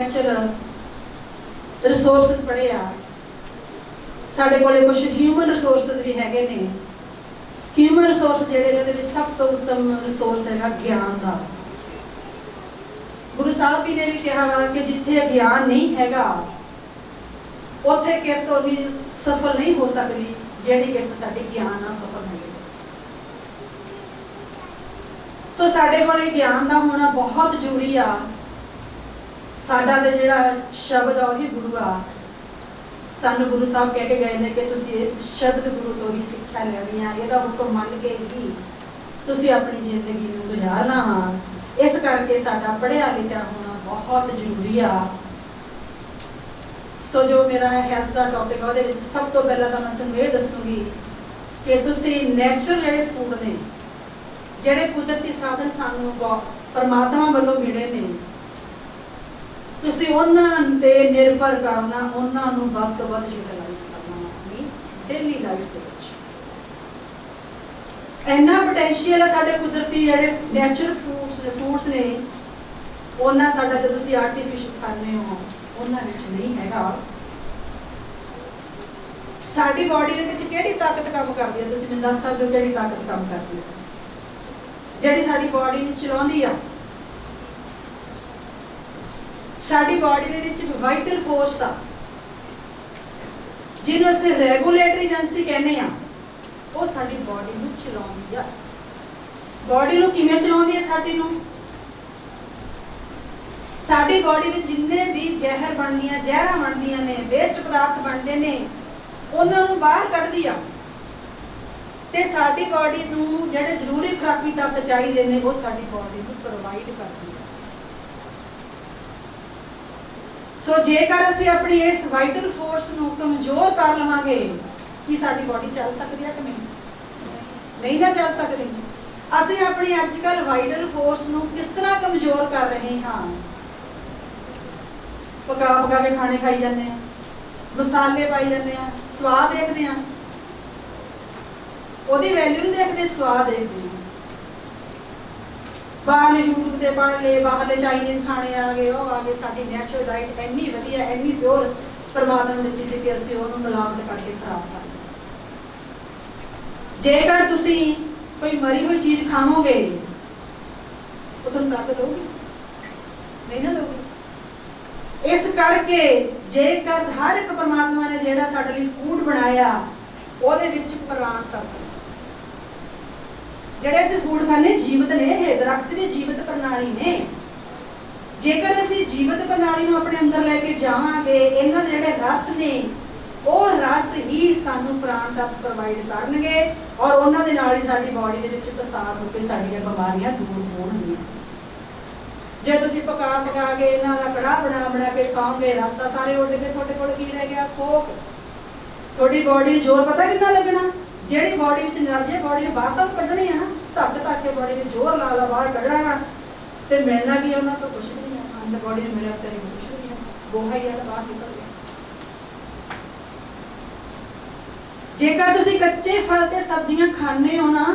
Natural resources ਬੜੇ ਆ। ਸਾਡੇ ਕੋਲੇ ਕੁਝ ਹਿਊਮਨ ਰਿਸੋਰਸਸ ਵੀ ਹੈਗੇ ਨੇ। ਹਿਊਮਨ ਰਿਸੋਰਸ ਜਿਹੜੇ ਨੇ, ਉਹਦੇ ਵਿੱਚ ਸਭ ਤੋਂ ਉੱਤਮ ਰਿਸੋਰਸ ਹੈਗਾ ਗਿਆਨ ਦਾ। ਗੁਰੂ ਸਾਹਿਬ ਜੀ ਨੇ ਵੀ ਕਿਹਾ ਵਾ ਕਿ ਜਿੱਥੇ ਗਿਆਨ ਨਹੀਂ ਹੈਗਾ, ਉੱਥੇ ਕਿਰਤ ਉਹ ਵੀ ਸਫਲ ਨਹੀਂ ਹੋ ਸਕਦੀ, ਜਿਹੜੀ ਕਿਰਤ ਸਾਡੇ ਗਿਆਨ ਨਾਲ ਸਫਲ ਹੋਈ ਸੋ ਸਾਡੇ ਕੋਲ ਗਿਆਨ ਦਾ ਹੋਣਾ ਬਹੁਤ ਜ਼ਰੂਰੀ ਆ। ਸਾਡਾ ਤੇ ਜਿਹੜਾ ਸ਼ਬਦ ਆ ਉਹੀ ਗੁਰੂ ਆ। ਸਾਨੂੰ ਗੁਰੂ ਸਾਹਿਬ ਕਹਿ ਕੇ ਗਏ ਨੇ ਕਿ ਤੁਸੀਂ ਇਸ ਸ਼ਬਦ ਗੁਰੂ ਤੋਂ ਹੀ ਸਿੱਖਿਆ ਲੈਣੀ ਆ। ਇਹਦਾ ਹੁਕਮ ਮੰਨ ਕੇ ਹੀ ਤੁਸੀਂ ਆਪਣੀ ਜ਼ਿੰਦਗੀ ਨੂੰ ਗੁਜ਼ਾਰਨਾ ਵਾ। ਇਸ ਕਰਕੇ ਸਾਡਾ ਪੜ੍ਹਿਆ ਲਿਖਿਆ ਹੋਣਾ ਬਹੁਤ ਜ਼ਰੂਰੀ ਆ। ਸੋ ਜੋ ਮੇਰਾ ਹੈਲਥ ਦਾ ਟੌਪਿਕ ਆ, ਉਹਦੇ ਵਿੱਚ ਸਭ ਤੋਂ ਪਹਿਲਾਂ ਤਾਂ ਮੈਂ ਤੁਹਾਨੂੰ ਇਹ ਦੱਸੂਗੀ ਕਿ ਤੁਸੀਂ ਨੇਚਰ ਜਿਹੜੇ ਫੂਡ ਨੇ, ਜਿਹੜੇ ਕੁਦਰਤੀ ਸਾਧਨ ਸਾਨੂੰ ਗੋ- ਪਰਮਾਤਮਾ ਵੱਲੋਂ ਮਿਲੇ ਨੇ ਤੁਸੀਂ ਉਹਨਾਂ ਤੇ ਨਿਰਭਰ ਕਰਨਾ, ਉਹਨਾਂ ਨੂੰ ਵੱਧ ਤੋਂ ਵੱਧ ਯੂਟਿਲਾਈਜ਼ ਕਰਨਾ ਆਪਣੀ ਡੇਲੀ ਲਾਈਫ ਦੇ ਵਿੱਚ। ਇੰਨਾ ਪੋਟੈਂਸ਼ੀਅਲ ਹੈ ਸਾਡੇ ਕੁਦਰਤੀ ਜਿਹੜੇ ਨੈਚੁਰਲ ਫੂਡਸ ਨੇ ਫੂਡਸ ਨੇ, ਉਹਨਾਂ ਸਾਡਾ ਜਦੋਂ ਤੁਸੀਂ ਆਰਟੀਫੀਸ਼ੀਅਲ ਖਾਂਦੇ ਹੋ, ਉਹਨਾਂ ਵਿੱਚ ਨਹੀਂ ਹੈਗਾ। ਸਾਡੀ ਬਾਡੀ ਦੇ ਵਿੱਚ ਕਿਹੜੀ ਤਾਕਤ ਕੰਮ ਕਰਦੀ ਹੈ ਤੁਸੀਂ ਮੈਨੂੰ ਦੱਸ ਸਕਦੇ ਹੋ ਕਿਹੜੀ ਤਾਕਤ ਕੰਮ ਕਰਦੀ ਹੈ ਜਿਹੜੀ ਸਾਡੀ ਬਾਡੀ ਨੂੰ ਚਲਾਉਂਦੀ ਆ। ਸਾਡੀ ਬਾਡੀ ਦੇ ਵਿੱਚ ਇੱਕ ਵਾਈਟਲ ਫੋਰਸ ਆ, ਜਿਹਨੂੰ ਅਸੀਂ ਰੈਗੂਲੇਟਰੀ ਏਜੰਸੀ ਕਹਿੰਦੇ ਆ, ਉਹ ਸਾਡੀ ਬਾਡੀ ਨੂੰ ਚਲਾਉਂਦੀ ਆ। ਬਾਡੀ ਨੂੰ ਕਿਵੇਂ ਚਲਾਉਂਦੀ ਆ ਸਾਡੀ ਨੂੰ? ਸਾਡੀ ਬਾਡੀ ਵਿੱਚ ਜਿੰਨੇ ਵੀ ਜ਼ਹਿਰ ਬਣਦੀਆਂ, ਜ਼ਹਿਰਾਂ ਬਣਦੀਆਂ ਨੇ ਵੇਸਟ ਪਦਾਰਥ ਬਣਦੇ ਨੇ, ਉਹਨਾਂ ਨੂੰ ਬਾਹਰ ਕੱਢਦੀ ਆ। ਤੇ ਸਾਡੀ ਬਾਡੀ ਨੂੰ ਜਿਹੜੇ ਜ਼ਰੂਰੀ ਖੁਰਾਕੀ ਤੱਤ ਚਾਹੀਦੇ ਨੇ, ਉਹ ਸਾਡੀ ਬਾਡੀ ਨੂੰ ਪ੍ਰੋਵਾਈਡ ਕਰਦੀ ਹੈ ਸੋ ਜੇਕਰ ਅਸੀਂ ਆਪਣੀ ਇਸ ਵਾਈਟਲ ਫੋਰਸ ਨੂੰ ਕਮਜ਼ੋਰ ਕਰ ਲਵਾਂਗੇ, ਕਿ ਸਾਡੀ ਬਾਡੀ ਚੱਲ ਸਕਦੀ ਹੈ ਕਿ ਨਹੀਂ? ਨਹੀਂ ਨਾ ਚੱਲ ਸਕਦੀ। ਅਸੀਂ ਆਪਣੀ ਅੱਜਕੱਲ ਵਾਈਟਲ ਫੋਰਸ ਨੂੰ ਕਿਸ ਤਰ੍ਹਾਂ ਕਮਜ਼ੋਰ ਕਰ ਰਹੇ ਹਾਂ? ਪਕਾ ਪਕਾ ਕੇ ਖਾਣੇ ਖਾਈ ਜਾਂਦੇ ਆ, ਮਸਾਲੇ ਪਾਈ ਜਾਂਦੇ ਆ, ਸਵਾਦ ਦੇਖਦੇ ਆ। ਉਹਦੀ ਵੈਲਿਊ ਨਹੀਂ ਦੇਖਦੇ, ਸਵਾਦ ਦੇਖਦੇ। ਆ ਬਾਹਰਲੇ YouTube ਤੇ ਪੜ੍ਹ ਲਏ ਬਾਹਰਲੇ ਚਾਈਨੀਜ਼ ਖਾਣੇ ਆ ਗਏ, ਉਹ ਆ ਗਏ ਸਾਡੀ ਨੈਚੁਰਲ ਡਾਈਟ ਇੰਨੀ ਵਧੀਆ, ਇੰਨੀ ਪਿਓਰ ਪਰਮਾਤਮਾ ਨੇ ਦਿੱਤੀ ਸੀ ਕਿ ਅਸੀਂ ਉਹਨੂੰ ਮਿਲਾਵਟ ਕਰਕੇ ਖਰਾਬ ਕਰ ਜੇਕਰ ਤੁਸੀਂ ਕੋਈ ਮਰੀ ਹੋਈ ਚੀਜ਼ ਖਾਵੋਗੇ, ਉਹ ਤੁਹਾਨੂੰ ਤਾਕਤ ਦਊਗੀ, ਨਹੀਂ ਨਾ ਦਊਗੀ। ਇਸ ਕਰਕੇ ਜੇਕਰ ਹਰ ਇੱਕ ਪਰਮਾਤਮਾ ਨੇ ਜਿਹੜਾ ਸਾਡੇ ਲਈ ਫੂਡ ਬਣਾਇਆ, ਉਹਦੇ ਵਿੱਚ ਪ੍ਰਾਣ ਤੱਤ ਜਿਹੜੇ ਅਸੀਂ ਫੂਡ ਖਾਂਦੇ ਜੀਵਤ ਨੇ ਇਹ, ਦਰਖਤ ਵੀ ਜੀਵਤ ਪ੍ਰਣਾਲੀ ਨੇ। ਜੇਕਰ ਅਸੀਂ ਜੀਵਤ ਪ੍ਰਣਾਲੀ ਨੂੰ ਆਪਣੇ ਅੰਦਰ ਲੈ ਕੇ ਜਾਵਾਂਗੇ, ਇਹਨਾਂ ਦੇ ਜਿਹੜੇ ਰਸ ਨੇ, ਉਹ ਰਸ ਹੀ ਸਾਨੂੰ ਪ੍ਰਾਣ ਤੱਤ ਪ੍ਰੋਵਾਈਡ ਕਰਨਗੇ ਔਰ ਉਹਨਾਂ ਦੇ ਨਾਲ ਹੀ ਸਾਡੀ ਬਾਡੀ ਦੇ ਵਿੱਚ ਪਸਾਰ ਹੋ ਕੇ ਸਾਡੀਆਂ ਬਿਮਾਰੀਆਂ ਦੂਰ ਹੋਣਗੀਆਂ। ਜੇ ਤੁਸੀਂ ਪਕਾ ਪਕਾ ਕੇ ਇਹਨਾਂ ਦਾ ਕੜਾਹ ਬਣਾ ਬਣਾ ਕੇ ਖਾਓਗੇ, ਰਸਤਾ ਸਾਰੇ ਉੱਡ ਕੇ ਤੁਹਾਡੇ ਕੋਲ ਕੀ ਰਹਿ ਗਿਆ? ਕੋਕ ਤੁਹਾਡੀ ਬਾਡੀ ਨੂੰ ਜ਼ੋਰ ਪਤਾ ਕਿੰਨਾ ਲੱਗਣਾ? ਜਿਹੜੀ ਬਾਡੀ ਵਿੱਚ એનર્ਜੀ ਬਾਡੀ ਨੇ ਬਾਹਰ ਤੱਕ ਕੱਢਣੀ ਆ ਨਾ, ਧੱਕ ਧੱਕ ਕੇ ਬਾਡੀ ਨੇ ਜ਼ੋਰ ਲਾ ਲਾ ਬਾਹਰ ਕੱਢਣਾ ਵਾ, ਤੇ ਮਿਲਣਾ ਕੀ ਉਹਨਾਂ ਤੋਂ? ਕੁਝ ਨਹੀਂ ਆ। ਅੰਦਰ ਬਾਡੀ ਨੂੰ ਮੇਰੇ ਅਫਸਰ ਕੁਝ ਨਹੀਂ ਆ। ਗੋਹਾ ਹੀ ਆ ਬਾਹਰ ਨਿਕਲ ਗਿਆ। ਜੇਕਰ ਤੁਸੀਂ ਕੱਚੇ ਫਲ ਤੇ ਸਬਜ਼ੀਆਂ ਖਾਂਦੇ ਹੋ ਨਾ,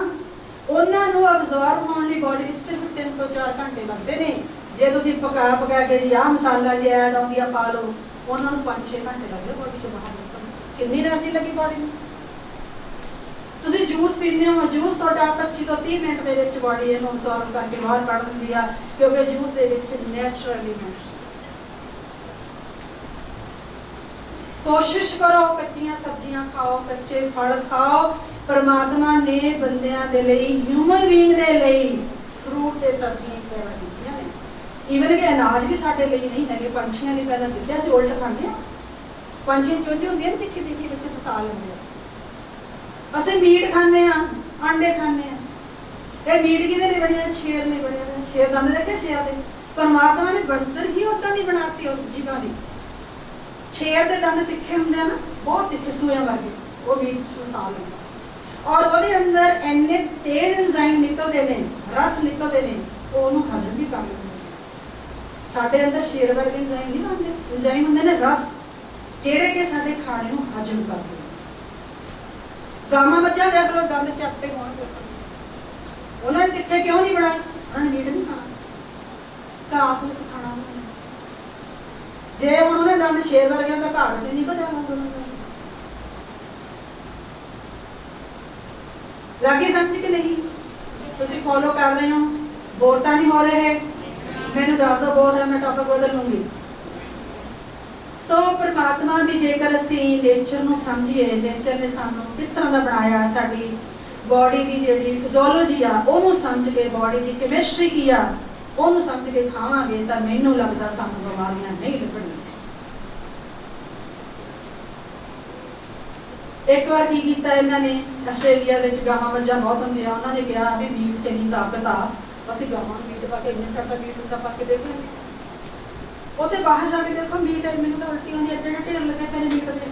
ਉਹਨਾਂ ਨੂੰ ਅਬਜ਼ਰਵ ਹੋਣ ਲਈ ਬਾਡੀ ਵਿੱਚ ਸਿਰਫ 3 ਤੋਂ 4 ਘੰਟੇ ਲੱਗਦੇ ਨੇ। ਜੇ ਤੁਸੀਂ ਪਕਾ ਪਕਾ ਕੇ ਜੀ, ਆਹ ਮਸਾਲਾ ਜੇ ਐਡ ਆਉਂਦੀ ਆ, ਪਾ ਲਓ, ਉਹਨਾਂ ਨੂੰ 5-6 ਘੰਟੇ ਲੱਗਦੇ ਬਾਡੀ ਚ ਬਾਹਰ ਨਿਕਲਣ ਕਿੰਨੀ એનર્ਜੀ ਲੱਗੀ ਬਾਡੀ ਨੂੰ? ਤੁਸੀਂ ਜੂਸ ਪੀਂਦੇ ਹੋ, ਜੂਸ ਤੁਹਾਡਾ 25 ਤੋਂ 30 ਮਿੰਟ ਦੇ ਵਿੱਚ ਬਾਡੀ ਇਹਨੂੰ ਅਬਜ਼ੌਰਬ ਕਰਕੇ ਬਾਹਰ ਕੱਢ ਦਿੰਦੀ ਆ, ਕਿਉਂਕਿ ਜੂਸ ਦੇ ਵਿੱਚ ਨੈਚੁਰਲ ਐਲੀਮੈਂਟਸ ਕੋਸ਼ਿਸ਼ ਕਰੋ, ਕੱਚੀਆਂ ਸਬਜ਼ੀਆਂ ਖਾਓ, ਕੱਚੇ ਫਲ ਖਾਓ। ਪਰਮਾਤਮਾ ਨੇ ਬੰਦਿਆਂ ਦੇ ਲਈ ਹਿਊਮਨ ਬੀਇੰਗ ਦੇ ਲਈ ਫਰੂਟ ਤੇ ਸਬਜ਼ੀਆਂ ਪੈਦਾ ਕੀਤੀਆਂ ਨੇ। ਈਵਨ ਕਿ ਅਨਾਜ ਵੀ ਸਾਡੇ ਲਈ ਨਹੀਂ ਹੈਗੇ, ਪੰਛੀਆਂ ਨੇ ਪੈਦਾ ਕੀਤੇ ਅਸੀਂ ਉਲਟ ਖਾਂਦੇ ਆ ਪੰਛੀਆਂ ਚੋਂਦੀ ਹੁੰਦੀਆਂ ਨੇ ਤਿੱਖੀ ਤਿੱਖੀ ਵਿੱਚ ਫਸਾ ਲੈਂਦੇ ਆ। ਅਸੀਂ ਮੀਟ ਖਾਂਦੇ ਆ ਆਂਡੇ ਖਾਂਦੇ ਆ ਇਹ ਮੀਟ ਕਿਹਦੇ ਲਈ ਬਣਿਆ ਸ਼ੇਰ ਨੇ ਬਣਿਆ ਸ਼ੇਰ ਦੰਦ ਦੇਖਿਆ ਸ਼ੇਰ ਦੇ। ਪਰਮਾਤਮਾ ਨੇ ਬਣਤਰ ਹੀ ਉਦਾਂ ਦੀ ਬਣਾਤੀ ਉਹ ਜੀਵਾਂ ਦੀ। ਸ਼ੇਰ ਦੇ ਦੰਦ ਤਿੱਖੇ ਹੁੰਦੇ ਆ ਨਾ, ਬਹੁਤ ਤਿੱਖੇ ਸੂਆਂ ਵਰਗੇ। ਉਹ ਮੀਟ ਚ ਫਸਾ ਲੈਂਦਾ ਔਰ ਉਹਦੇ ਅੰਦਰ ਇੰਨੇ ਤੇਜ਼ ਐਂਜ਼ਾਈਮ ਨਿਕਲਦੇ ਨੇ, ਰਸ ਨਿਕਲਦੇ ਨੇ, ਉਹ ਉਹਨੂੰ ਹਜਮ ਵੀ ਕਰ ਲੈਂਦੇ ਸਾਡੇ ਅੰਦਰ ਸ਼ੇਰ ਵਰਗੇ ਐਂਜ਼ਾਈਮ ਨਹੀਂ ਬਣਦੇ। ਐਂਜ਼ਾਈਮ ਹੁੰਦੇ ਨੇ ਰਸ, ਜਿਹੜੇ ਕਿ ਸਾਡੇ ਖਾਣੇ ਨੂੰ ਹਜਮ ਕਰਦੇ ਨੇ ਮੱਝਾਂ ਦੇ ਅਗਰੋਂ ਦੰਦ ਚੱਪੇ ਹੋਣਗੇ ਉਹਨਾਂ ਨੇ ਤਿੱਖੇ ਕਿਉਂ ਨਹੀਂ ਬਣਾਏ ਉਹਨਾਂ ਨੇ ਮੀਟ ਨਹੀਂ ਖਾਣਾ ਘਾਹ ਫੂਸ ਖਾਣਾ ਉਹਨਾਂ ਨੇ। ਜੇ ਹੁਣ ਉਹਨੇ ਦੰਦ ਛੇ ਵਰਗੇ ਉਹਦਾ ਘਰ ਚ ਨਹੀਂ ਬਣਿਆ ਹੋਊਗਾ ਲੱਗੀ ਸਮਝ ਕਿ ਨਹੀਂ? ਤੁਸੀਂ ਫੋਲੋ ਕਰ ਰਹੇ ਹੋ। ਬੋਰ ਤਾਂ ਨਹੀਂ ਹੋ ਰਹੇ। ਮੈਨੂੰ ਦੱਸ ਦਿਓ ਬੋਰ ਹੈ ਮੈਂ ਟੌਪਿਕ ਬਦਲ ਲੂੰਗੀ। ਸੋ ਪ੍ਰਮਾਤਮਾ ਦੀ ਜੇਕਰ ਅਸੀਂ ਨੇਚਰ ਨੂੰ ਸਮਝੀਏ ਨੇਚਰ ਨੇ ਸਾਨੂੰ ਕਿਸ ਤਰ੍ਹਾਂ ਦਾ ਬਣਾਇਆ, ਸਾਡੀ ਬਾਡੀ ਦੀ ਜਿਹੜੀ ਫਿਜ਼ੀਓਲੋਜੀ ਆ, ਉਹਨੂੰ ਸਮਝ ਕੇ ਬਾਡੀ ਦੀ ਕੈਮਿਸਟਰੀ ਕੀ ਆ, ਉਹਨੂੰ ਸਮਝ ਕੇ ਖਾਵਾਂਗੇ ਤਾਂ ਮੈਨੂੰ ਲੱਗਦਾ ਸਾਨੂੰ ਬਿਮਾਰੀਆਂ ਨਹੀਂ ਲੱਗਣਗੀਆਂ। ਇੱਕ ਵਾਰ ਕੀ ਕੀਤਾ ਇਹਨਾਂ ਨੇ? ਆਸਟ੍ਰੇਲੀਆ ਵਿੱਚ ਗਾਵਾਂ ਮੱਝਾਂ ਬਹੁਤ ਹੁੰਦੀਆਂ, ਉਹਨਾਂ ਨੇ ਕਿਹਾ ਵੀ ਮੀਟ ਚ ਇੰਨੀ ਤਾਕਤ ਆ, ਅਸੀਂ ਗਾਵਾਂ ਨੂੰ ਮੀਟ ਪਾ ਕੇ ਇੰਨੇ ਸਾਡਾ ਮੀਟ ਹੁੰਦਾ, ਪਾ ਕੇ ਦੇਖ ਲੈਂਦੇ ਉੱਥੇ ਬਾਹਰ ਜਾ ਕੇ ਦੇਖੋ ਮੀਟ ਹੈ ਮੈਨੂੰ ਤਾਂ ਉਲਟੀ ਆਉਂਦੀ ਐਡੇ ਢੇਰ ਲੱਗੇ ਪਏ ਨੇ ਮੀਟ ਦੇ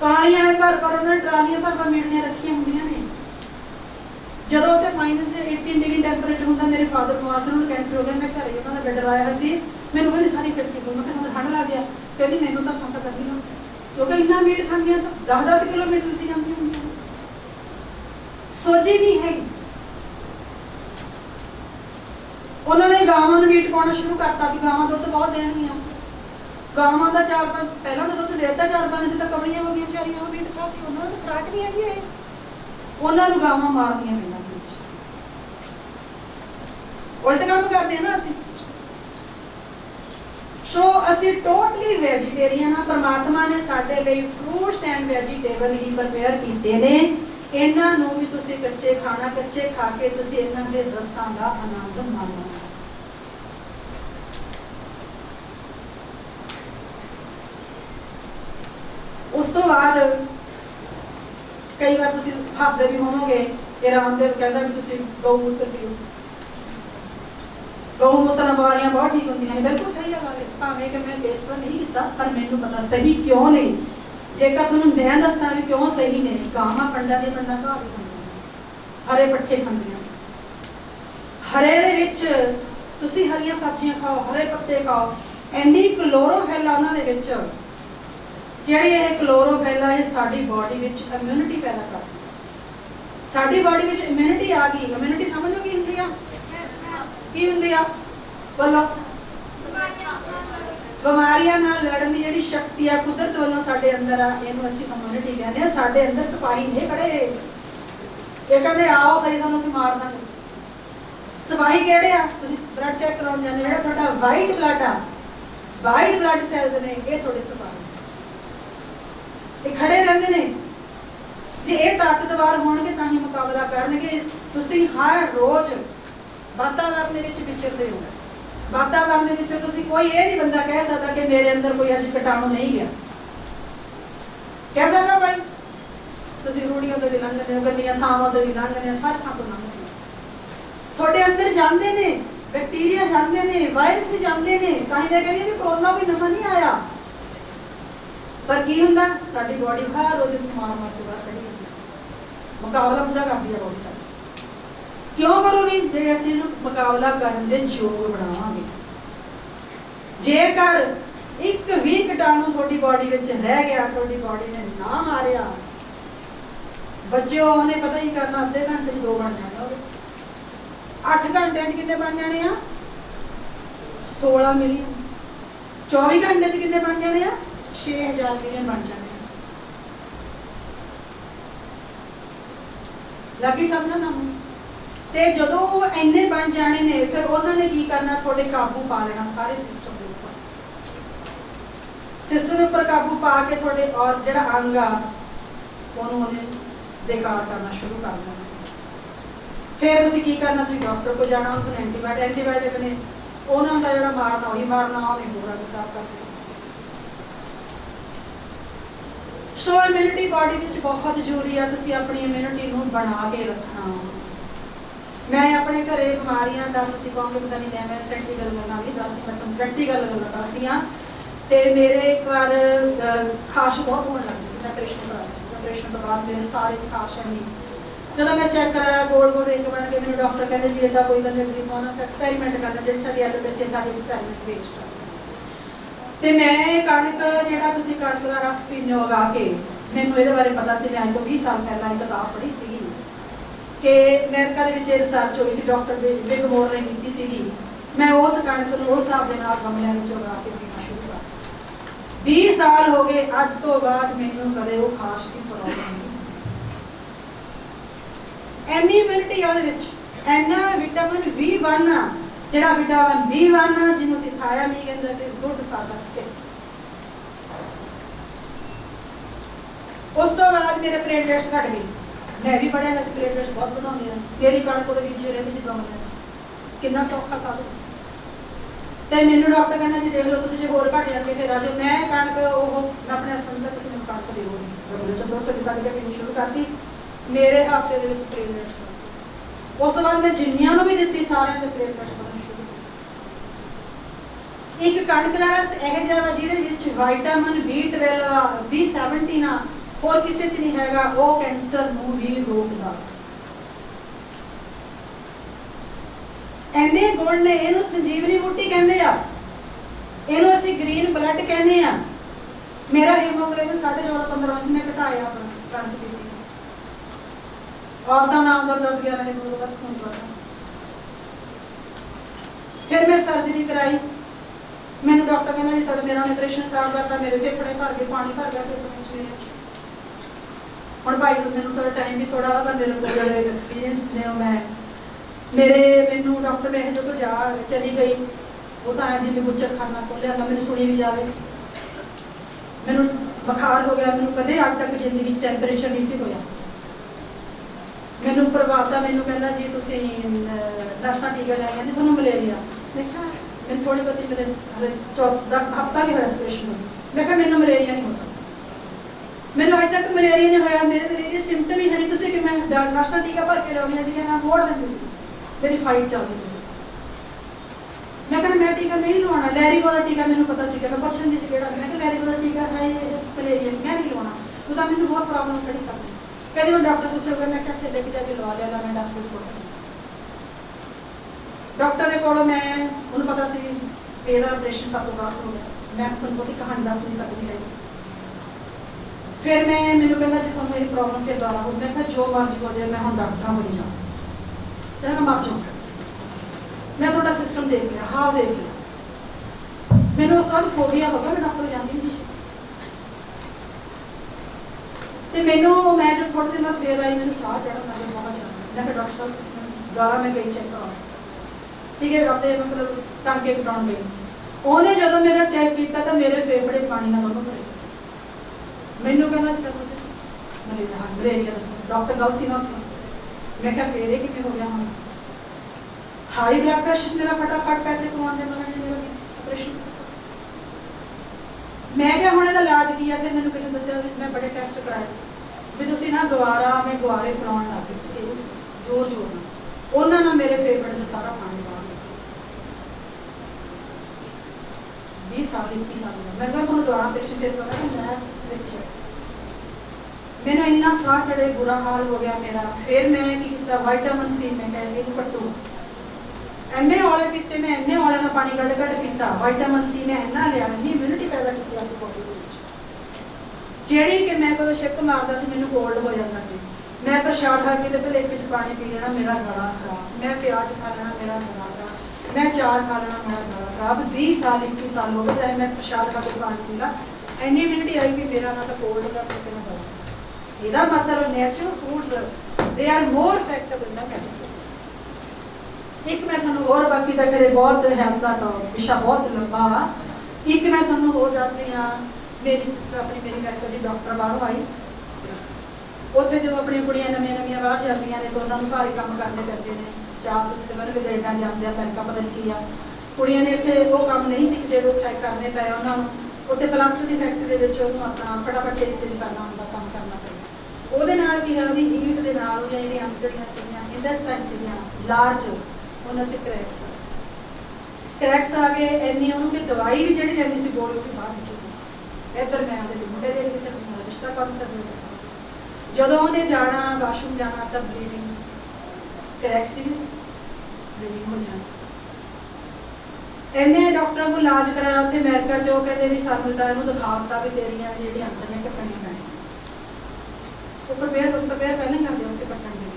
ਕਾਲੀਆਂ ਐ ਭਰ ਉਹਨਾਂ ਟਰਾਲੀਆਂ ਭਰ ਭਰ ਮੀਟ ਰੱਖੀਆਂ ਹੁੰਦੀਆਂ ਨੇ। ਜਦੋਂ ਉੱਥੇ ਮਾਈਨਸ 18 ਡਿਗਰੀ ਟੈਂਪਰੇਚਰ ਹੁੰਦਾ, ਮੇਰੇ ਫਾਦਰ ਨੂੰ ਆਸਰ ਨੂੰ ਕੈਂਸਰ ਹੋ ਗਿਆ, ਮੈਂ ਘਰੇ ਉਹਨਾਂ ਦਾ ਬੈੱਡ ਲਾਇਆ ਸੀ। ਮੈਨੂੰ ਕਹਿੰਦੀ, ਸਾਰੀ ਖਿੜਕੀ ਖੋਲ ਮੈਂ ਕਿਹਾ, ਸਾਨੂੰ ਠੰਡ ਲੱਗ ਗਿਆ ਕਹਿੰਦੀ, ਮੈਨੂੰ ਤਾਂ ਸੰਤਾ ਕਰਨੀ ਨਾ ਕਿਉਂਕਿ ਇੰਨਾ ਮੀਟ ਖਾਂਦੀਆਂ ਤਾਂ 10-10 ਕਿਲੋ ਮੀਟ ਲਿੱਤੀ ਜਾਂਦੀ ਹੁੰਦੀ ਸੋਝੀ ਨਹੀਂ ਹੈਗੀ। ਉਹਨਾਂ ਨੇ ਗਾਵਾਂ ਨੂੰ ਮੀਟ ਪਾਉਣਾ ਸ਼ੁਰੂ ਕਰਤਾ ਵੀ ਗਾਵਾਂ ਦੁੱਧ ਬਹੁਤ ਦੇਣਗੀਆਂ। ਗਾਵਾਂ ਦਾ ਚਾਰ ਪੰਜ, ਪਹਿਲਾਂ ਤਾਂ ਦੁੱਧ ਦੇਤਾ ਚਾਰ ਪੰਜ ਦਿਨ ਤਾਂ ਕਮਲੀਆਂ ਹੋ ਗਈਆਂ, ਵਿਚਾਰੀਆਂ ਉਹ ਮੀਟ ਖਾ ਕੇ ਉਹਨਾਂ ਨੂੰ ਖਰਾਕ ਨਹੀਂ ਹੈਗੀ ਇਹ। ਉਹਨਾਂ ਨੂੰ ਗਾਵਾਂ ਮਾਰਨੀਆਂ ਪੈਂਦੀਆਂ ਉਲਟ ਕੰਮ ਕਰਦੇ ਆ ਨਾ ਅਸੀਂ। ਸੋ ਅਸੀਂ ਟੋਟਲੀ ਵੈਜੀਟੇਰੀਅਨ ਆ, ਪਰਮਾਤਮਾ ਨੇ ਸਾਡੇ ਲਈ ਫਰੂਟਸ ਐਂਡ ਵੈਜੀਟੇਬਲ ਹੀ ਪ੍ਰਪੇਅਰ ਕੀਤੇ ਨੇ। ਇਹਨਾਂ ਨੂੰ ਵੀ ਤੁਸੀਂ ਕੱਚੇ ਖਾਣਾ, ਕੱਚੇ ਖਾ ਕੇ ਤੁਸੀਂ ਇਹਨਾਂ ਦੇ ਰਸਾਂ ਦਾ ਆਨੰਦ ਮਾਣੋ। ਉਸ ਤੋਂ ਬਾਅਦ ਕਈ ਵਾਰ ਤੁਸੀਂ ਹੱਸਦੇ ਵੀ ਹੋਵੋਗੇ ਕਿ ਰਾਮਦੇਵ ਕਹਿੰਦਾ ਵੀ ਤੁਸੀਂ ਗਊ ਮੂਤਰ ਪੀਓ ਗਊ ਮੂਤਰ ਨਾਲ ਬਿਮਾਰੀਆਂ ਬਹੁਤ ਠੀਕ ਹੁੰਦੀਆਂ ਨੇ। ਬਿਲਕੁਲ ਸਹੀ ਗੱਲ ਹੈ ਭਾਵੇਂ ਕਿ ਮੈਂ ਟੈਸਟ ਨਹੀਂ ਕੀਤਾ, ਪਰ ਮੈਨੂੰ ਪਤਾ ਸਹੀ ਕਿਉਂ ਨਹੀਂ। ਜੇਕਰ ਤੁਹਾਨੂੰ ਮੈਂ ਦੱਸਾਂ ਵੀ ਕਿਉਂ ਸਹੀ ਨੇ, ਗਾਵਾਂ ਪੰਡਾਂ ਦੇ ਪੰਡਾਂ ਘਾਹ ਵੀ ਖਾਂਦੀਆਂ ਹਰੇ ਪੱਠੇ ਖਾਂਦੀਆਂ ਹਰੇ ਦੇ ਵਿੱਚ ਤੁਸੀਂ ਹਰੀਆਂ ਸਬਜ਼ੀਆਂ ਖਾਓ, ਹਰੇ ਪੱਤੇ ਖਾਓ ਐਨੀ ਕਲੋਰੋਫਿਲ ਆ ਉਹਨਾਂ ਦੇ ਵਿੱਚ। ਜਿਹੜੀ ਇਹ ਕਲੋਰੋਫਿਲ ਆ, ਇਹ ਸਾਡੀ ਬਾਡੀ ਵਿੱਚ ਇਮਿਊਨਿਟੀ ਪੈਦਾ ਕਰਦੀ ਹੈ। ਸਾਡੀ ਬਾਡੀ ਵਿੱਚ ਇਮਿਊਨਿਟੀ ਆ ਗਈ ਇਮਿਊਨਿਟੀ ਸਮਝੋ ਕੀ ਹੁੰਦੀ ਆ? ਕੀ ਹੁੰਦੀ ਆ? ਬੋਲੋ। ਬਿਮਾਰੀਆਂ ਨਾਲ ਲੜਨ ਦੀ ਜਿਹੜੀ ਸ਼ਕਤੀ ਆ, ਕੁਦਰਤ ਵੱਲੋਂ ਸਾਡੇ ਅੰਦਰ ਆ, ਇਹਨੂੰ ਅਸੀਂ ਇਮਿਊਨਿਟੀ ਕਹਿੰਦੇ ਆ। ਸਾਡੇ ਅੰਦਰ ਸਿਪਾਹੀ ਨੇ ਖੜੇ। ਇਹ ਕਹਿੰਦੇ, ਆਓ ਸਹੀ ਤੁਹਾਨੂੰ ਅਸੀਂ ਮਾਰ ਦਾਂਗੇ। ਸਿਪਾਹੀ ਕਿਹੜੇ ਆ? ਤੁਸੀਂ ਬਲੱਡ ਚੈੱਕ ਕਰਾਉਣ ਜਾਂਦੇ ਜਿਹੜਾ ਤੁਹਾਡਾ ਵਾਈਟ ਬਲੱਡ ਆ ਵਾਈਟ ਬਲੱਡ ਸੈਲਸ ਨੇ, ਇਹ ਤੁਹਾਡੇ ਸਿਪਾਹੀ ਇਹ ਖੜੇ ਰਹਿੰਦੇ ਨੇ। ਜੇ ਇਹ ਤਾਕਤਵਰ ਹੋਣਗੇ ਤਾਂ ਹੀ ਮੁਕਾਬਲਾ ਕਰਨਗੇ। ਤੁਸੀਂ ਹਰ ਰੋਜ਼ ਵਾਤਾਵਰਣ ਦੇ ਵਿੱਚ ਵਿਚਰਦੇ ਹੋ। ਵਾਤਾਵਰਣ ਦੇ ਵਿੱਚੋਂ ਤੁਸੀਂ ਕੋਈ ਇਹ ਨਹੀਂ ਬੰਦਾ ਕਹਿ ਸਕਦਾ ਕਿ ਮੇਰੇ ਅੰਦਰ ਕੋਈ ਅੱਜ ਕਟਾਣੂ ਨਹੀਂ ਗਿਆ। ਕਹਿ ਸਕਦਾ ਭਾਈ ਤੁਸੀਂ ਰੂੜੀਆਂ ਤੋਂ ਵੀ ਲੰਘਦੇ ਹੋ ਗੰਦੀਆਂ ਥਾਵਾਂ ਤੋਂ ਵੀ ਲੰਘਦੇ ਹੋ ਸਾਰ ਥਾਂ ਤੋਂ ਲੰਘਦੇ ਹੋ। ਤੁਹਾਡੇ ਅੰਦਰ ਜਾਂਦੇ ਨੇ, ਬੈਕਟੀਰੀਆ ਜਾਂਦੇ ਨੇ, ਵਾਇਰਸ ਵੀ ਜਾਂਦੇ ਨੇ। ਤਾਂ ਹੀ ਮੈਂ ਕਹਿੰਦੀ ਹਾਂ ਵੀ ਕਰੋਨਾ ਕੋਈ ਨਵਾਂ ਨਹੀਂ ਆਇਆ। ਪਰ ਕੀ ਹੁੰਦਾ, ਸਾਡੀ ਬਾਡੀ ਹਰ ਰੋਜ਼ ਨੂੰ ਮਾਰ ਮਾਰ ਕੇ ਬਾਹਰ ਕੱਢੀ ਜਾਂਦੀ ਹੈ। ਮੁਕਾਬਲਾ ਪੂਰਾ ਕਰਦੀ ਹੈ ਬਾਡੀ ਸਾਡੀ। ਕਿਉਂ ਕਰੋਗੇ? ਜੇ ਅਸੀਂ ਇਹਨੂੰ ਮੁਕਾਬਲਾ ਕਰਨ ਦੇ ਯੋਗ ਬਣਾਵਾਂਗੇ। ਜੇਕਰ ਇੱਕ ਵੀ ਕੀਟਾਣੂ ਤੁਹਾਡੀ ਬਾਡੀ ਵਿੱਚ ਰਹਿ ਗਿਆ, ਤੁਹਾਡੀ ਬਾਡੀ ਨੇ ਨਾ ਮਾਰਿਆ, ਬੱਚਿਓ, ਉਹਨੇ ਪਤਾ ਹੀ ਕਰਨਾ? ਅੱਧੇ ਘੰਟੇ 'ਚ ਦੋ ਬਣ ਜਾਣਾ ਉਹਦੇ। 8 ਘੰਟਿਆਂ 'ਚ ਕਿੰਨੇ ਬਣ ਜਾਣੇ ਆ? 16 ਮਿਲੀਅਨ। 24 ਘੰਟੇ 'ਚ ਕਿੰਨੇ ਬਣ ਜਾਣੇ ਆ? 6000 ਮਿਲੀਅਨ ਬਣ ਜਾਣੇ ਆ। ਲੱਗੀ ਸਮਝਣਾ ਨਾ ਤੇ ਜਦੋਂ ਉਹ ਇੰਨੇ ਬਣ ਜਾਣੇ ਨੇ, ਫਿਰ ਉਹਨਾਂ ਨੇ ਕੀ ਕਰਨਾ? ਤੁਹਾਡੇ ਕਾਬੂ ਪਾ ਲੈਣਾ ਸਾਰੇ ਸਿਸਟਮ ਦੇ ਉੱਪਰ। ਸਿਸਟਮ ਦੇ ਉੱਪਰ ਕਾਬੂ ਪਾ ਕੇ ਤੁਹਾਡੇ ਔਰ ਜਿਹੜਾ ਅੰਗ ਆ, ਉਹਨੂੰ ਉਹਨੇ ਬੇਕਾਰ ਕਰਨਾ ਸ਼ੁਰੂ ਕਰ ਦੇਣਾ। ਫਿਰ ਤੁਸੀਂ ਕੀ ਕਰਨਾ? ਤੁਸੀਂ ਡਾਕਟਰ ਕੋਲ ਜਾਣਾ, ਉਹਨੂੰ ਐਂਟੀਬਾਇਓਟਿਕ ਐਂਟੀਬਾਇਓਟਿਕ ਨੇ। ਉਹਨਾਂ ਦਾ ਜਿਹੜਾ ਮਾਰਨਾ, ਉਹੀ ਮਾਰਨਾ, ਉਹਨੇ ਪੂਰਾ ਖਰਾਬ ਕਰ ਦੇਣਾ ਸੋ ਇਮਿਊਨਿਟੀ ਬਾਡੀ ਵਿੱਚ ਬਹੁਤ ਜ਼ਰੂਰੀ ਆ, ਤੁਸੀਂ ਆਪਣੀ ਇਮਿਊਨਿਟੀ ਨੂੰ ਬਣਾ ਕੇ ਰੱਖਣਾ। ਮੈਂ ਆਪਣੇ ਘਰੇ ਬਿਮਾਰੀਆਂ ਦਾ, ਤੁਸੀਂ ਕਹੋਗੇ, ਪਤਾ ਨਹੀਂ ਮੈਂ ਮੈਂ ਪ੍ਰੈਕਟੀਕਲ ਗੱਲਾਂ ਨਹੀਂ ਦੱਸਦੀ ਮੈਂ ਤੁਹਾਨੂੰ ਪ੍ਰੈਕਟੀਕਲ ਗੱਲਾਂ ਦੱਸਦੀ ਹਾਂ। ਤੇ ਮੇਰੇ ਇੱਕ ਵਾਰ ਖਾਸ਼ ਬਹੁਤ ਹੋਣ ਲੱਗੀ ਸੀ, ਮੈਂ ਆਪਰੇਸ਼ਨ ਕਰਾਇਆ ਸੀ। ਆਪਰੇਸ਼ਨ ਤੋਂ ਬਾਅਦ ਮੇਰੇ ਸਾਰੇ ਖਾਸ਼ ਨਹੀਂ ਜਦੋਂ ਮੈਂ ਚੈੱਕ ਕਰਾਇਆ, ਗੋਲ ਗੋਲ ਰਿੰਗ ਬਣ ਕੇ, ਮੈਨੂੰ ਡਾਕਟਰ ਕਹਿੰਦੇ, ਜੀ ਇਹਦਾ ਕੋਈ ਗੱਲ ਨਹੀਂ ਪਾਉਣਾ ਤਾਂ ਐਕਸਪੈਰੀਮੈਂਟ ਕਰਨਾ, ਜਿਹੜੀ ਸਾਡੀ ਐਲੋਪੈਥੀ ਸਾਡੀ ਐਕਸਪੈਰੀਮੈਂਟ ਵੇਸਟ ਆ। ਤੇ ਮੈਂ ਕਣਕ ਜਿਹੜਾ ਤੁਸੀਂ ਕਣਕ ਦਾ ਰਸ ਪੀਂਦੇ ਹੋ ਉਗਾ ਕੇ, ਮੈਨੂੰ ਇਹਦੇ ਬਾਰੇ ਪਤਾ ਸੀ, ਮੈਂ ਅੱਜ ਤੋਂ 20 ਸਾਲ ਪਹਿਲਾਂ ਇੱਕ ਕਿਤਾਬ ਪੜ੍ਹੀ ਸੀਗੀ। ਕਿ ਅਮਰੀਕਾ ਦੇ ਵਿੱਚ ਇਹ ਰਿਸਰਚ ਹੋਈ ਸੀ, ਡਾਕਟਰ ਬਿਗਮੋਰ ਨੇ ਕੀਤੀ ਸੀਗੀ। ਮੈਂ ਉਸ ਕਣਕ ਨੂੰ ਉਸ ਹਿਸਾਬ ਦੇ ਨਾਲ ਗਮਲਿਆਂ ਵਿੱਚ ਉਗਾ ਕੇ ਪੀਣਾ ਸ਼ੁਰੂ ਕਰ 20 ਸਾਲ ਹੋ ਗਏ, ਅੱਜ ਤੋਂ ਬਾਅਦ ਮੈਨੂੰ ਕਦੇ ਉਹ ਖਾਸ ਦੀ ਪ੍ਰੋਬਲਮ ਨਹੀਂ ਐਨੀ ਇਮਿਊਨਿਟੀ ਆ ਉਹਦੇ ਵਿੱਚ। ਐਨਾ ਵਿਟਾਮਿਨ B1 ਆ, ਜਿਹੜਾ ਵਿਟਾਮਿਨ B1 ਆ ਜਿਹਨੂੰ ਅਸੀਂ ਥਾਇਆਮੀਨ ਕਹਿੰਦੇ ਇਟ ਇਜ਼ ਗੁੱਡ ਫਾਰ ਉਸ ਤੋਂ ਬਾਅਦ ਮੇਰੇ ਪਲੇਟਲੈਟਸ ਘਟ ਗਏ। ਮੈਂ ਵੀ ਪੜਿਆ ਵੈਸੇ ਪਲੇਟਲੈਟਸ ਬਹੁਤ ਵਧਾਉਂਦੇ ਆ। ਮੇਰੀ ਕਣਕ ਉਹਦੇ ਵਿੱਚ ਰਹਿੰਦੀ ਸੀ ਗਮਲਿਆਂ 'ਚ। ਕਿੰਨਾ ਸੌਖਾ ਸਾਧਨ ਤੇ ਮੈਨੂੰ ਡਾਕਟਰ ਕਹਿੰਦਾ, ਜੀ ਦੇਖ ਲਓ, ਤੁਸੀਂ ਜੇ ਹੋਰ ਘਟ ਜਾਂਦੇ ਫਿਰ ਆ ਮੈਂ ਕਣਕ ਉਹ, ਮੈਂ ਆਪਣੇ ਹਸਬੰਦ ਦਾ ਤੁਸੀਂ ਮੈਨੂੰ ਕਣਕ ਦਿਓ ਗਮਲੇ 'ਚ ਥੋੜਾ ਥੋੜੀ ਕੱਢ ਕੇ ਪੀਣੀ ਸ਼ੁਰੂ ਕਰਤੀ। ਮੇਰੇ ਹਫ਼ਤੇ ਦੇ ਵਿੱਚ ਪਲੇਟਲੈਟਸ ਉਸ ਤੋਂ ਬਾਅਦ ਮੈਂ ਜਿੰਨੀਆਂ ਨੂੰ ਵੀ ਦਿੱਤੀ, ਸਾਰਿਆਂ ਦੇ ਪਲੇਟਲੈਟਸ ਇੱਕ ਕਣਕ ਦਾ ਰਸ ਇਹ ਜਿਹਾ ਵਾ ਜਿਹਦੇ ਵਿੱਚ ਵਿਟਾਮਿਨ B12 ਆ B17 ਆ, ਹੋਰ ਕਿਸੇ ਚ ਨਹੀਂ ਹੈਗਾ, ਉਹ ਕੈਂਸਰ ਨੂੰ ਵੀ ਰੋਕਦਾ। ਐਨੇ ਗੁਣ ਨੇ, ਇਹਨੂੰ ਸੰਜੀਵਨੀ ਬੂਟੀ ਕਹਿੰਦੇ ਆ। ਇਹਨੂੰ ਅਸੀਂ ਗ੍ਰੀਨ ਬਲੱਡ ਕਹਿੰਦੇ ਆ। ਮੇਰਾ ਹੀਮੋਗਲੋਬਿਨ 14.5 15 ਵਿੱਚ ਮੈਂ ਘਟਾਇਆ ਆਪਣਾ ਕਣਕ ਪੀ ਔਰਤਾਂ ਦਾ ਅੰਦਰ 10 11 ਦੇ ਤੋਂ ਵੱਧ ਖੂਨ ਫਿਰ ਮੈਂ ਸਰਜਰੀ ਕਰਾਈ। ਮੈਨੂੰ ਡਾਕਟਰ ਕਹਿੰਦਾ ਵੀ ਤੁਹਾਡਾ ਮੇਰਾ ਆਪਰੇਸ਼ਨ ਖਰਾਬ ਕਰਤਾ ਮੇਰੇ ਫੇਫੜੇ ਭਰ ਗਏ ਪਾਣੀ ਭਰ ਗਿਆ ਫੇਫੜੇ ਵਿੱਚ ਮੇਰੇ ਹੁਣ ਭਾਈ ਸਾਹਿਬ ਮੈਨੂੰ ਥੋੜਾ ਟਾਈਮ ਵੀ ਥੋੜਾ ਵਾ ਪਰ ਮੇਰੇ ਕੋਲ ਜਿਹੜੇ ਐਕਸਪੀਰੀਅੰਸ ਨੇ ਉਹ ਮੈਂ ਮੇਰੇ ਮੈਨੂੰ ਡਾਕਟਰ ਮੈਂ ਜੋ ਕੋ ਜਾ ਚਲੀ ਗਈ। ਉਹ ਤਾਂ ਜਿਵੇਂ ਬੁੱਚਰ ਖਾਨਾ ਖੋਲਿਆ ਤਾਂ ਮੈਨੂੰ ਸੁਣੀ ਵੀ ਜਾਵੇ। ਮੈਨੂੰ ਬੁਖਾਰ ਹੋ ਗਿਆ ਮੈਨੂੰ ਕਦੇ ਅੱਜ ਤੱਕ ਜ਼ਿੰਦਗੀ 'ਚ ਟੈਂਪਰੇਚਰ ਨਹੀਂ ਸੀ ਹੋਇਆ। ਮੈਨੂੰ ਪ੍ਰਭਾਤਾ ਮੈਨੂੰ ਕਹਿੰਦਾ ਜੀ ਤੁਸੀਂ ਅਹ, ਨਰਸਾਂ ਟੀਕਾ ਲਾਇਆ ਕਹਿੰਦੇ ਤੁਹਾਨੂੰ ਮਲੇਰੀਆ। ਮੈਂ ਕਿਹਾ ਮੈਨੂੰ ਥੋੜੀ ਬਹੁਤੀ ਮੇਰੇ ਹਲੇ 10 ਹਫ਼ਤਾ ਕੀ ਹੋਇਆ ਸਪਰੇਸ਼ਨ ਨੂੰ। ਮੈਂ ਕਿਹਾ ਮੈਨੂੰ ਮਲੇਰੀਆ ਨਹੀਂ ਹੋ ਸਕਦਾ। ਮੈਨੂੰ ਅੱਜ ਤੱਕ ਮਲੇਰੀਆ ਨਹੀਂ ਹੋਇਆ। ਮੇਰੇ ਮਲੇਰੀਆ ਸਿੰਪਟਮ ਹੀ ਹੈ ਤੁਸੀਂ ਕਿ ਮੈਂ ਡਾ- ਟੀਕਾ ਭਰ ਕੇ ਲਾਉਂਦੀਆਂ ਸੀ ਮੈਂ ਮੋੜ ਦਿੰਦੀ ਸੀ। ਮੇਰੀ ਫਾਈਟ ਚੱਲਦੀ ਸੀ। ਮੈਂ ਕਹਿੰਦਾ ਮੈਂ ਟੀਕਾ ਨਹੀਂ ਲਵਾਉਣਾ। ਲੈਰੀਗੋ ਦਾ ਟੀਕਾ ਮੈਨੂੰ ਪਤਾ ਸੀਗਾ। ਮੈਂ ਪੁੱਛਣ ਦੀ ਸੀ ਕਿਹੜਾ। ਮੈਂ ਕਿਹਾ ਲੈਰੀਗੋ ਦਾ ਟੀਕਾ ਹੈ ਮਲੇਰੀਆ ਮੈਂ ਨਹੀਂ ਲਵਾਉਣਾ। ਉਹ ਤਾਂ ਮੈਨੂੰ ਬਹੁਤ ਪ੍ਰੋਬਲਮ ਖੜੀ ਕਰਦੀ ਕਹਿੰਦੀ ਮੈਂ ਡਾਕਟਰ ਗੁੱਸੇ ਹੋ ਮੈਂ ਕਿਹਾ ਲੈ ਕੇ ਜਾ ਕੇ ਲਵਾ ਲਿਆ। ਮੈਂ ਡਸਟਬਿਨ ਸੁੱਟ ਦਿੱਤਾ। ਡਾਕਟਰ ਦੇ ਕੋਲ ਮੈਂ ਉਹਨੂੰ ਪਤਾ ਸੀ ਵੀ ਇਹਦਾ ਆਪਰੇਸ਼ਨ ਸਭ ਤੋਂ ਬਾਅਦ ਹੋ ਗਿਆ। ਮੈਂ ਤੁਹਾਨੂੰ ਬਹੁਤੀ ਕਹਾਣੀ ਦੱਸ ਨਹੀਂ ਸਕਦੀ ਹੈ ਫਿਰ ਮੈਂ, ਮੈਨੂੰ ਕਹਿੰਦਾ ਜੇ ਤੁਹਾਨੂੰ ਇਹ ਪ੍ਰੋਬਲਮ ਫਿਰ ਦੁਬਾਰਾ ਹੋ ਮੈਂ ਕਿਹਾ ਜੋ ਮਰਜ਼ੀ ਹੋ ਜਾਏ, ਮੈਂ ਹੁਣ ਡਾਕਟਰਾਂ ਕੋਲ ਹੀ ਚਾਹੇ ਮੈਂ ਮਰ ਜਾਵਾਂ। ਮੈਂ ਤੁਹਾਡਾ ਸਿਸਟਮ ਦੇਖ ਲਿਆ, ਹਾਲ ਦੇਖ ਲਿਆ। ਮੈਨੂੰ ਉਸ ਤੋਂ ਫੋਬੀਆ ਹੋ ਗਿਆ, ਮੈਂ ਡਾਕਟਰ ਜਾਂਦੀ ਨਹੀਂ ਸੀ। ਤੇ ਮੈਨੂੰ, ਮੈਂ ਜਦ ਥੋੜੇ ਦਿਨ ਬਾਅਦ ਫੇਰ ਆਈ, ਮੈਨੂੰ ਸਾਹ ਚੜਨ ਲੱਗਾ ਬਹੁਤ ਜ਼ਿਆਦਾ। ਮੈਂ ਕਿਹਾ ਡਾਕਟਰ ਸਾਹਿਬ, ਤੁਸੀਂ ਦੁਬਾਰਾ ਮੈਂ ਗਈ ਚੈੱਕ ਕਰਾਉਣ। ਠੀਕ ਹੈ ਮਤਲਬ ਟਾਂਕੇ ਕਟਾਉਣ ਗਈ ਉਹਨੇ ਜਦੋਂ ਮੇਰਾ ਚੈੱਕ ਕੀਤਾ ਤਾਂ ਮੇਰੇ ਫੇਫੜੇ ਪਾਣੀ ਨਾਲ ਦੋਨੋਂ ਭਰੇ ਹੋਏ ਸੀ। ਮੈਨੂੰ ਕਹਿੰਦਾ ਸੀ, ਡਾਕਟਰ ਜੀ ਮਲੇਰੀਆ ਹਾਂ ਮਲੇਰੀਆ ਦੱਸੋ, ਡਾਕਟਰ ਗੱਲ ਸੀ ਨਾ ਉੱਥੇ। ਮੈਂ ਕਿਹਾ, ਫੇਰ ਇਹ ਕਿਵੇਂ ਹੋ ਗਿਆ ਹੁਣ? ਹਾਈ ਬਲੱਡ ਪ੍ਰੈਸ਼ਰ ਮੇਰਾ ਫਟਾਫਟ ਪੈਸੇ ਕਮਾਉਂਦੇ ਬਣਾਣੇ ਮੇਰਾ ਆਪਰੇਸ਼ਨ ਮੈਂ ਕਿਹਾ, ਹੁਣ ਇਹਦਾ ਇਲਾਜ ਕੀ ਆ? ਫਿਰ ਮੈਨੂੰ ਕਿਸੇ ਨੇ ਦੱਸਿਆ ਵੀ ਮੈਂ ਬੜੇ ਟੈਸਟ ਕਰਾਏ। ਵੀ ਤੁਸੀਂ ਨਾ ਦੁਆਰਾ ਮੈਂ ਗੁਆਰੇ ਫਲਾਉਣ ਲੱਗ ਗਈ ਜ਼ੋਰ ਜ਼ੋਰ ਨਾਲ। ਉਹਨਾਂ ਨਾਲ ਮੇਰੇ ਫੇਫੜੇ ਤੋਂ ਸਾਰਾ ਪਾਣੀ ਬਾਹਰ ਨਿਕਲ 20 ਸਾਲ 21 ਸਾਲ ਦਾ ਮੈਂ ਕਿਹਾ ਤੁਹਾਨੂੰ ਦੁਆਰਾ ਆਪਰੇਸ਼ਨ ਮੈਨੂੰ ਇੰਨਾ ਸਾਹ ਚੜੇ ਬੁਰਾ ਹਾਲ ਹੋ ਗਿਆ ਮੇਰਾ। ਫਿਰ ਮੈਂ ਕੀ ਕੀਤਾ? ਵਿਟਾਮਿਨ ਸੀ ਮੈਂ ਕਿਹਾ ਇਹਨੂੰ ਕੱਟੋ। ਐਨੇ ਔਲੇ ਪੀਤੇ ਮੈਂ, ਐਨੇ ਔਲੇ ਦਾ ਪਾਣੀ ਕੱਢ ਕੱਢ ਪੀਤਾ। ਵਿਟਾਮਿਨ ਸੀ ਮੈਂ ਇੰਨਾ ਲਿਆ, ਇੰਨੀ ਇਮਿਊਨਿਟੀ ਪੈਦਾ ਕੀਤੀ ਆਪਣੀ ਬੋਡੀ ਦੇ ਵਿੱਚ। ਜਿਹੜੀ ਕਿ ਮੈਂ ਕਦੋਂ ਛਿੱਕ ਮਾਰਦਾ ਸੀ, ਮੈਨੂੰ ਕੋਲਡ ਹੋ ਜਾਂਦਾ ਸੀ। ਮੈਂ ਪ੍ਰਸ਼ਾਦ ਖਾ ਕੇ ਤੇ ਪਹਿਲੇ ਇੱਕ ਚ ਪਾਣੀ ਪੀ ਲੈਣਾ, ਮੇਰਾ ਗਲਾ ਖਰਾਬ। ਮੈਂ ਪਿਆਜ਼ ਖਾ ਲੈਣਾ, ਮੇਰਾ ਗਲਾ ਮੈਂ ਚਾਰ ਖਾ ਲੈਣਾ ਖਰਾਬ 20 ਸਾਲ 21 ਸਾਲ ਹੋ ਗਏ, ਚਾਹੇ ਮੈਂ ਪ੍ਰਸ਼ਾਦ ਖਾ ਪਾਣੀ ਪੀ ਲਾ ਇਮਿਊਨਿਟੀ ਆਈ ਕਿ ਮੇਰਾ ਨਾ ਤਾਂ ਕੋਲਡ ਦਾ ਨਾ ਗਲਾ ਇਹਦਾ ਮਤਲਬ ਨੈਚੁਰਲ ਫੂਡਸ ਦੇ are more effective than medicines ਇੱਕ ਮੈਂ ਤੁਹਾਨੂੰ ਹੋਰ ਬਾਕੀ ਤਾਂ ਕਰੇ ਬਹੁਤ ਹੈਲਥ ਦਾ ਵਿਸ਼ਾ ਬਹੁਤ ਲੰਬਾ ਵਾ। ਇੱਕ ਮੈਂ ਤੁਹਾਨੂੰ ਹੋਰ ਦੱਸਦੀ ਆ ਮੇਰੀ ਸਿਸਟਰ ਆਪਣੀ, ਮੇਰੀ ਮੈਡੀਕਲ ਜੀ ਡਾਕਟਰ ਬਾਹਰੋਂ ਆਈ। ਉੱਥੇ ਜਦੋਂ ਆਪਣੀਆਂ ਕੁੜੀਆਂ ਨਵੀਆਂ ਨਵੀਆਂ ਬਾਹਰ ਜਾਂਦੀਆਂ ਨੇ ਤਾਂ ਉਹਨਾਂ ਨੂੰ ਭਾਰੀ ਕੰਮ ਕਰਨੇ ਪੈਂਦੇ ਨੇ। ਜਾਂ ਤੁਸੀਂ ਤੇ ਮੈਨੂੰ ਕੈਨੇਡਾ ਜਾਂਦੇ ਆ ਅਮਰੀਕਾ ਪਤਾ ਕੀ ਆ। ਕੁੜੀਆਂ ਨੇ ਇੱਥੇ ਉਹ ਕੰਮ ਨਹੀਂ ਸਿੱਖਦੇ, ਉਹ ਉੱਥੇ ਕਰਨੇ ਪਏ ਉਹਨਾਂ ਨੂੰ। ਉੱਥੇ ਪਲਾਸਟਿਕ ਦੀ ਫੈਕਟਰੀ ਦੇ ਵਿੱਚ ਉਹਨੂੰ ਆਪਣਾ ਫਟਾਫਟ ਤੇਜ਼ ਤੇਜ਼ ਕਰਨਾ ਹੁੰਦਾ, ਕੰਮ ਕਰਨਾ ਪੈਂਦਾ। ਉਹਦੇ ਨਾਲ ਕੀ ਹੈ ਉਹਦੀ ਹੀਟ ਦੇ ਨਾਲ ਉਹਦੀਆਂ ਜਿਹੜੀਆਂ ਅੰਦੜੀਆਂ ਸੀਗੀਆਂ ਇੰਡਸਟਾਈਨ ਸੀਗੀਆਂ ਲਾਰਜ ਉਹਨਾਂ 'ਚ ਕ੍ਰੈਕਸ ਕ੍ਰੈਕਸ ਆ ਗਏ, ਇੰਨੀ ਉਹਨੂੰ ਕਿ ਦਵਾਈ ਵੀ ਜਿਹੜੀ ਲੈਂਦੀ ਸੀ, ਗੋਲੀ ਉਹ ਬਾਹਰ ਨਿਕਲ ਗਈ ਇੱਧਰ ਮੈਂ ਉਹਦੇ ਮੁੰਡੇ ਦੇ ਰਿਸ਼ਤਾ ਕੰਮ ਕਰ ਜਦੋਂ ਉਹਨੇ ਜਾਣਾ, ਵਾਸ਼ਰੂਮ ਜਾਣਾ, ਤਾਂ ਬਲੀਡਿੰਗ ਕ੍ਰੈਕਸ ਸੀ। ਬਲੀਡਿੰਗ ਹੋ ਜਾਣਾ। ਇਹਨੇ ਡਾਕਟਰਾਂ ਕੋਲ ਇਲਾਜ ਕਰਾਇਆ, ਉੱਥੇ ਅਮਰੀਕਾ 'ਚ, ਉਹ ਕਹਿੰਦੇ ਵੀ ਸਾਨੂੰ ਤਾਂ ਇਹਨੂੰ ਦਿਖਾਤਾ ਵੀ ਤੇਰੀਆਂ ਜਿਹੜੀਆਂ ਅੰਦਰੀਆਂ ਕੱਟਣੀਆਂ ਪੈਣੀਆਂ। ਉਹ ਪ੍ਰਪੇਅਰ ਉਹ ਪ੍ਰਪੇਅਰ ਪਹਿਲਾਂ ਕਰਦੇ ਉੱਥੇ ਕੱਟਣ ਦੇ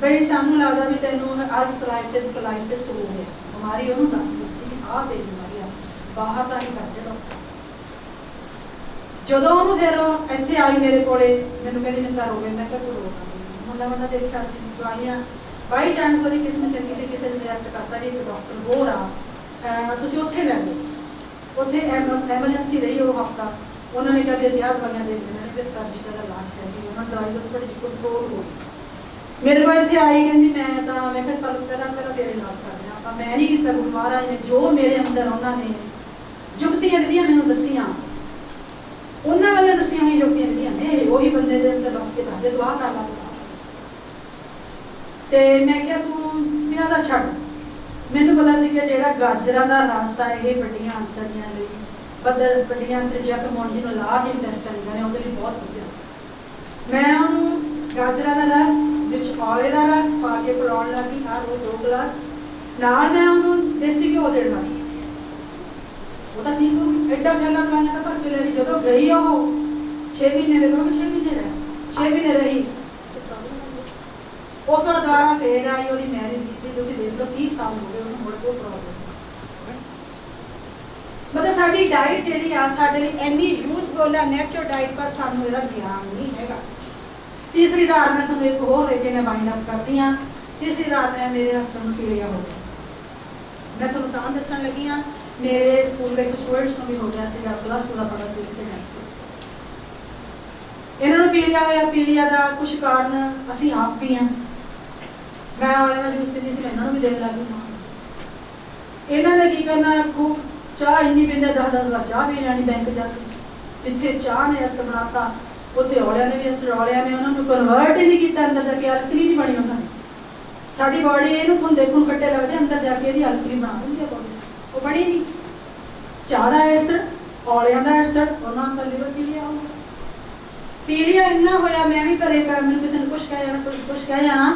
ਬਈ ਸਾਨੂੰ ਲੱਗਦਾ ਵੀ ਤੈਨੂੰ ਅਲਸਰਾਈਟਿਵ ਕੋਲਾਈਟਿਸ ਹੋ ਗਿਆ। ਬਿਮਾਰੀ ਉਹਨੂੰ ਦੱਸ ਦਿੱਤੀ ਕਿ ਆਹ ਤੇਰੀ ਬਿਮਾਰੀ ਆ। ਬਾਹਰ ਤਾਂ ਨਹੀਂ ਕਰਦੇ ਡਾਕਟਰ। ਜਦੋਂ ਉਹਨੂੰ ਫਿਰ ਇੱਥੇ ਆਈ ਮੇਰੇ ਕੋਲੇ, ਮੈਨੂੰ ਕਹਿੰਦੀ, ਮੈਂ ਤਾਂ ਰੋਵੇ, ਮੈਂ ਕਿਹਾ ਤੂੰ ਰੋ ਮੁੰਡਾ ਮੁੰਡਾ ਦੇਖਿਆ ਸੀ, ਦਵਾਈਆਂ, ਬਾਈ ਚਾਂਸ ਉਹਦੀ ਕਿਸਮਤ ਚੰਗੀ ਸੀ, ਕਿਸੇ ਨੇ ਸੁਜੈਸਟ ਕਰਤਾ ਵੀ ਇੱਕ ਡਾਕਟਰ ਹੋਰ ਆ। ਤੁਸੀਂ ਉੱਥੇ ਲੈ ਲਓ। ਉੱਥੇ ਐਮਰਜੈਂਸੀ ਰਹੀ ਉਹ ਹਫਤਾ। ਉਹਨਾਂ ਨੇ ਕਿਹਾ ਵੀ ਆਹ ਦਵਾਈਆਂ ਦੇ ਦਿੰਦੇ ਫਿਰ ਸਰਜੀਕਲ ਦਾ ਇਲਾਜ ਕਰਕੇ ਉਹਨਾਂ ਦਵਾਈ ਤੋਂ ਥੋੜੀ ਜਿਹੀ ਕੰਟਰੋਲ ਹੋ ਗਈ। ਮੇਰੇ ਕੋਲ ਇੱਥੇ ਆਈ, ਕਹਿੰਦੀ ਮੈਂ ਤਾਂ, ਮੈਂ ਕਿਹਾ ਪਰ ਪਹਿਲਾਂ ਪਹਿਲਾਂ ਤੇਰੇ ਇਲਾਜ ਕਰਦੇ ਆਪਾਂ ਮੈਂ ਨਹੀਂ ਕੀਤਾ ਗੁਰੂ ਮਹਾਰਾਜ ਨੇ, ਜੋ ਮੇਰੇ ਅੰਦਰ ਉਹਨਾਂ ਨੇ ਜੁਗਤੀਆਂ ਜਿਹੜੀਆਂ ਮੈਨੂੰ ਦੱਸੀਆਂ, ਉਹਨਾਂ ਵੱਲੋਂ ਦੱਸੀਆਂ ਹੋਈਆਂ ਜੁਗਤੀਆਂ ਜਿਹੜੀਆਂ ਨੇ, ਉਹੀ ਬੰਦੇ ਦੇ ਅੰਦਰ ਬਸ ਕੇ ਦੱਸਦੇ ਦੁਆ ਕਰ ਲਾ। ਤੇ ਮੈਂ ਕਿਹਾ ਤੂੰ ਬਿਨਾਂ ਦਾ ਛੱਡ। ਮੈਨੂੰ ਪਤਾ ਸੀ ਕਿ ਜਿਹੜਾ ਗਾਜਰਾਂ ਦਾ ਰਸ ਆ ਇਹ ਵੱਡੀਆਂ ਅੰਤੜੀਆਂ ਲਈ ਬੱਦਲ ਵੱਡੀਆਂ ਅੰਤੜੀਆਂ ਕਮਾਉਣ ਜਿਹਨੂੰ ਲਾਰਜ ਇੰਟੈਸਟਾਈਨ ਕਹਿੰਦੇ ਆ, ਉਹਦੇ ਲਈ ਬਹੁਤ ਵਧੀਆ। ਮੈਂ ਉਹਨੂੰ ਗਾਜਰਾਂ ਦਾ ਰਸ ਵਿੱਚ ਔਲੇ ਦਾ ਰਸ ਪਾ ਕੇ ਪਿਲਾਉਣ ਲੱਗੀ ਹਰ ਰੋਜ਼ ਦੋ ਗਲਾਸ। ਨਾਲ ਮੈਂ ਉਹਨੂੰ ਦੇਸੀ ਘਿਓ ਦੇਣ ਲੱਗੀ। ਉਹ ਤਾਂ ਠੀਕ ਹੋ ਗਈ। ਐਡਾ ਫੈਲਾ ਦਵਾਈਆਂ ਤਾਂ ਭਰ ਕੇ ਲੈ ਗਈ ਜਦੋਂ ਗਈ ਉਹ 6 ਮਹੀਨੇ ਦੇ ਕੋਲ 6 ਮਹੀਨੇ ਰਹਿ 6 ਮਹੀਨੇ ਰਹੀ ਤੇ problem ਹੋ ਗਈ। ਉਸ ਤੋਂ ਦੁਬਾਰਾ ਫੇਰ ਆਈ ਉਹਦੀ ਮੈਰਿਜ ਕੀਤੀ, ਤੁਸੀਂ ਦੇਖ ਲਓ 30 ਸਾਲ ਹੋ ਗਏ ਉਹਨੂੰ ਮੁੜ ਕੋਈ ਪ੍ਰੋਬਲਮ ਮਤਲਬ ਸਾਡੀ ਡਾਈਟ ਜਿਹੜੀ ਆ, ਸਾਡੇ ਲਈ ਇੰਨੀ ਯੂਜ਼ਫੁਲ ਹੈ ਨੈਚੁਰਲ ਡਾਈਟ ਪਰ ਸਾਨੂੰ ਇਹਦਾ ਗਿਆਨ ਨਹੀਂ ਹੈਗਾ। ਤੀਸਰੀ ਧਾਰ ਮੈਂ ਤੁਹਾਨੂੰ ਇੱਕ ਹੋਰ ਦੇ ਕੇ ਮੈਂ ਵਾਈਂਡ ਅਪ ਕਰਦੀ ਹਾਂ। ਤੀਸਰੀ ਧਾਰ ਮੈਂ ਮੇਰੇ ਹਸਬੰਦ ਨੂੰ ਪੀਲੀਆ ਹੋ ਗਿਆ। ਮੈਂ ਤੁਹਾਨੂੰ ਤਾਂ ਦੱਸਣ ਲੱਗੀ ਹਾਂ, ਮੇਰੇ ਸਕੂਲ ਦੇ ਇੱਕ ਸਟੂਡੈਂਟਸ ਨੂੰ ਵੀ ਹੋ ਗਿਆ ਸੀਗਾ ਪਲੱਸ 2 ਦਾ ਪੜਾ ਸੀ ਉੱਥੇ ਇਹਨਾਂ ਨੂੰ ਪੀੜਿਆ ਹੋਇਆ ਪੀੜਿਆ ਦਾ ਕੁਝ ਕਾਰਨ ਅਸੀਂ ਆਪ ਵੀ ਹਾਂ। ਮੈਂ ਵਾਲੇ ਦਾ ਜੂਸ ਪੀਂਦੀ ਸੀ, ਮੈਂ ਇਹਨਾਂ ਨੂੰ ਵੀ ਦੇਣ ਲੱਗ ਗਈ ਮਾਂ। ਇਹਨਾਂ ਨੇ ਕੀ ਕਰਨਾ ਖੂਬ ਚਾਹ ਇੰਨੀ ਪੀਂਦੇ 10 10 ਦਾ ਚਾਹ ਪੀ ਲੈਣੀ ਬੈਂਕ ਜਾ ਕੇ। ਜਿੱਥੇ ਚਾਹ ਨੇ ਅਸਰ ਬਣਾਤਾ, ਉੱਥੇ ਔਲਿਆਂ ਨੇ ਵੀ ਅਸਰ, ਔਲਿਆਂ ਨੇ ਉਹਨਾਂ ਨੂੰ ਕਨਵਰਟ ਹੀ ਨਹੀਂ ਕੀਤਾ ਅੰਦਰ ਜਾ ਕੇ ਅਲਕਲੀ ਨਹੀਂ ਬਣੀ ਉਹਨਾਂ ਨੇ। ਸਾਡੀ ਬਾਡੀ ਇਹਨੂੰ ਤੁਹਾਨੂੰ ਦੇਖੋ ਕੱਟੇ ਲੱਗਦੇ, ਅੰਦਰ ਜਾ ਕੇ ਇਹਦੀ ਅਲਕਲੀ ਬਣਾ ਦਿੰਦੀ ਆ ਬਾਡੀ ਉਹ ਬਣੀ ਨਹੀਂ। ਚਾਹ ਦਾ ਐਸਿਡ ਔਲਿਆਂ ਦਾ ਐਸਿਡ ਉਹਨਾਂ ਦਾ ਲਿਵਰ ਪੀਲੀਆ ਹੋ ਗਿਆ ਪੀਲੀਆ ਇੰਨਾ ਹੋਇਆ, ਮੈਂ ਵੀ ਘਰੇ ਕਰ ਮੈਨੂੰ ਕਿਸੇ ਨੇ ਕੁਝ ਕਹਿ ਜਾਣਾ ਕੁਝ ਕੁਝ ਕਹਿ ਜਾਣਾ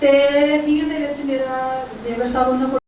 ਤੇ ਅਖੀਰ ਦੇ ਵਿੱਚ ਮੇਰਾ ਦੇਵਰ ਸਾਹਿਬ ਉਹਨਾਂ ਕੋਲ